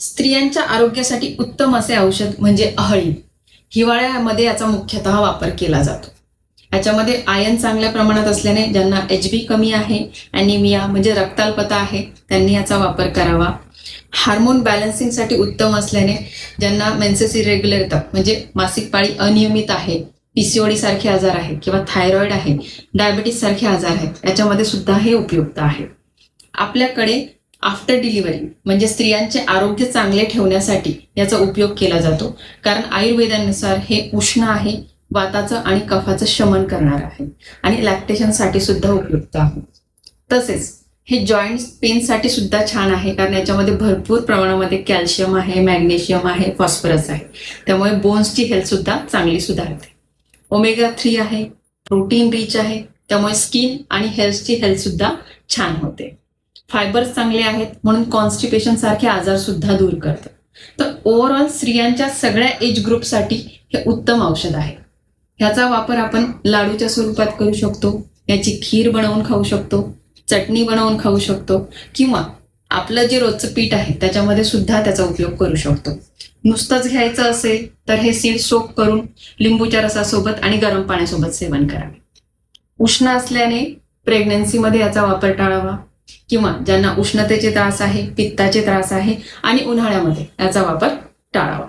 स्त्रियांच्या आरोग्यासाठी उत्तम असे औषध म्हणजे अहळी. हिवाळ्यामध्ये याचा मुख्यतः वापर केला जातो. याच्यामध्ये आयन चांगल्या प्रमाणात असल्याने ज्यांना एच बी कमी आहे अॅनिमिया म्हणजे रक्ताल्पता आहे त्यांनी याचा वापर करावा. हार्मोन बॅलन्सिंगसाठी उत्तम असल्याने ज्यांना मेन्सेस इरेग्युलर येतात म्हणजे मासिक पाळी अनियमित आहे पीसीओडी सारखे आजार आहे किंवा थायरॉइड आहे डायबिटीस सारखे आजार आहेत याच्यामध्ये सुद्धा हे उपयुक्त आहे. आपल्याकडे आफ्टर डिलिव्हरी म्हणजे स्त्रियांचे आरोग्य चांगले ठेवण्यासाठी याचा उपयोग केला जातो. कारण आयुर्वेदानुसार हे उष्ण आहे वाताचं आणि कफाचं शमन करणार आहे. आणि लॅक्टेशनसाठी सुद्धा उपयुक्त आहे. तसेच हे जॉईंट पेनसाठी सुद्धा छान आहे कारण याच्यामध्ये भरपूर प्रमाणामध्ये कॅल्शियम आहे मॅग्नेशियम आहे फॉस्फरस आहे. त्यामुळे बोन्सची हेल्थ सुद्धा चांगली सुधारते. ओमेगा थ्री आहे प्रोटीन रिच आहे त्यामुळे स्किन आणि हेल्थची हेल्थ सुद्धा छान होते. फायबर्स चांगले आहेत म्हणून कॉन्स्टिपेशन सारखे आजार सुद्धा दूर करतं तर ओव्हरऑल स्त्रियांच्या सगळ्या एज ग्रुपसाठी हे उत्तम औषध आहे. ह्याचा वापर आपण लाडूच्या स्वरूपात करू शकतो याची खीर बनवून खाऊ शकतो चटणी बनवून खाऊ शकतो किंवा आपलं जे रोजचं पीठ आहे त्याच्यामध्ये सुद्धा त्याचा उपयोग करू शकतो. नुसतंच घ्यायचं असेल तर हे सीड सोप करून लिंबूच्या रसासोबत आणि गरम पाण्यासोबत सेवन करावे. उष्ण असल्याने प्रेग्नन्सीमध्ये याचा वापर टाळावा. किंवा ज्यांना उष्णतेचे त्रास आहे पित्ताचे त्रास आहे आणि उन्हाळ्यामध्ये याचा वापर टाळावा.